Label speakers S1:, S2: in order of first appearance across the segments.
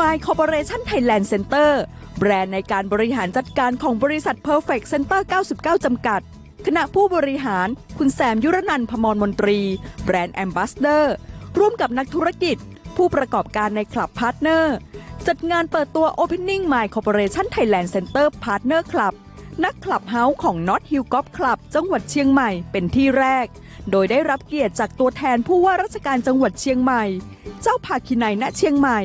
S1: My Corporation Thailand Center แบรนด์ในการบริหารจัดการของบริษัท Perfect Center 99 จำกัด คณะผู้บริหาร คุณแซมยุรนันพมรมนตรี แบรนด์แอมบาสเดอร์ ร่วมกับนักธุรกิจ ผู้ประกอบการในคลับพาร์ทเนอร์ จัดงานเปิดตัว Opening My Corporation Thailand Center Partner Club นักคลับเฮาส์ของ Not Hill Golf Club จังหวัดเชียงใหม่เป็นที่แรก โดยได้รับเกียรติจากตัวแทนผู้ว่าราชการจังหวัดเชียงใหม่ เจ้าภาคินัยณเชียงใหม่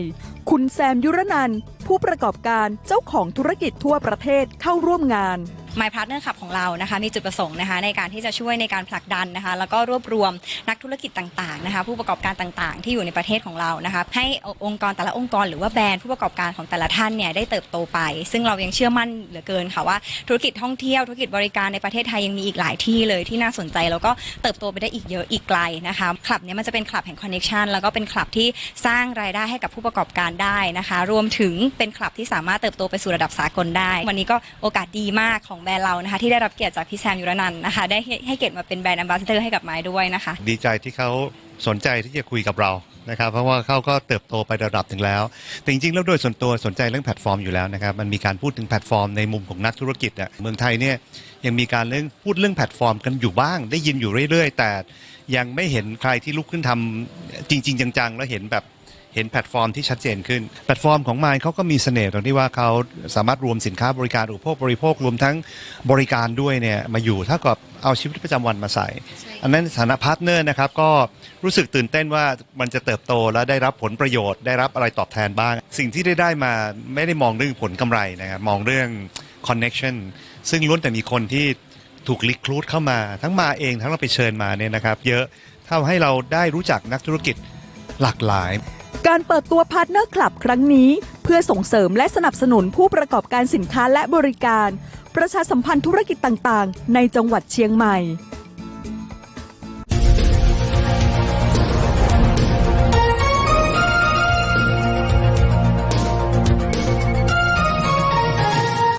S1: คุณแซมยุรนันท์ ผู้ประกอบการเจ้าของธุรกิจทั่วประเทศเข้าร่วมงาน
S2: My Partner Club ของเรานะคะมีจุดประสงค์นะคะในการที่จะช่วยในการผลักดันนะคะแล้วก็รวบรวมนักธุรกิจต่างๆนะคะผู้ประกอบการต่างๆ ที่อยู่ในประเทศของเรานะคะให้องค์กรแต่ละองค์กรหรือว่าแบรนด์ผู้ประกอบการของแต่ละท่านเนี่ยได้เติบโตไป ซึ่งเรายังเชื่อมั่นเหลือเกินค่ะว่าธุรกิจท่องเที่ยวธุรกิจบริการในประเทศไทยยังมีอีกหลายที่เลยที่น่าสนใจแล้วก็เติบโตไปได้อีกเยอะอีกไกลนะคะคลับเนี้มันจะเป็นคลับแห่งคอนเน t ชันแล้วก็เป็นคลับที่สร้างรายได้ให้กับผู้ประกอบการได้นะคะรวมถึงเป็นคลับที่สามารถเติบโตไปสู่ระดับสากลได้ วันนี้ก็โอกาสดีมากของแบรนด์เรานะคะ ที่ได้รับเกียรติจากพี่แซมยุรนันท์นะคะ ได้ให้ให้เกียรติมาเป็นแบรนด์ a อ b บ s สเ d อร์ให้กับไม้ด้วยนะคะ
S3: ดีใจที่เขาสนใจที่จะคุยกับเรานะครับเพราะว่าเขาก็เติบโตไประดับหนึ่งแล้ว แต่จริงๆแล้วโดยส่วนตัวสนใจเรื่องแพลตฟอร์มอยู่แล้วนะครับมันมีการพูดถึงแพลตฟอร์มในมุมของนักธุรกิจอะเมืองไทยเนี่ยยังมีการเรื่องพูดเรื่องแพลตฟอร์มกันอยู่บ้าง ได้ยินอยู่เรื่อย ๆ แต่ยังไม่เห็นใครที่ลุกขึ้นทำจริง ๆ จังๆ แล้วเห็นแบบ เห็นแพลตฟอร์มที่ชัดเจนขึ้น แพลตฟอร์มของ Mind เขาก็มีเสน่ห์ตรงที่ว่าเขาสามารถรวมสินค้าบริการอุปโภคบริโภครวมทั้งบริการด้วยเนี่ยมาอยู่เท่ากับเอาชีวิตประจำวันมาใส่ อันนั้นในฐานะพาร์ทเนอร์นะครับก็รู้สึกตื่นเต้นว่ามันจะเติบโตและได้รับผลประโยชน์ ได้รับอะไรตอบแทนบ้าง สิ่งที่ได้ได้มาไม่ได้มองเรื่องผลกำไรนะครับมองเรื่อง connection ซึ่งล้วนแต่มีคนที่ถูกลิคลูดเข้ามา ทั้งมาเองทั้งเราไปเชิญมาเนี่ยนะครับ เยอะทำให้เราได้รู้จักนักธุรกิจหลากหลาย
S1: การเปิดตัวพาร์ทเนอร์คลับครั้งนี้ เพื่อส่งเสริมและสนับสนุนผู้ประกอบการสินค้าและบริการ ประชาสัมพันธ์ธุรกิจต่างๆ ในจังหวัดเชียงใหม่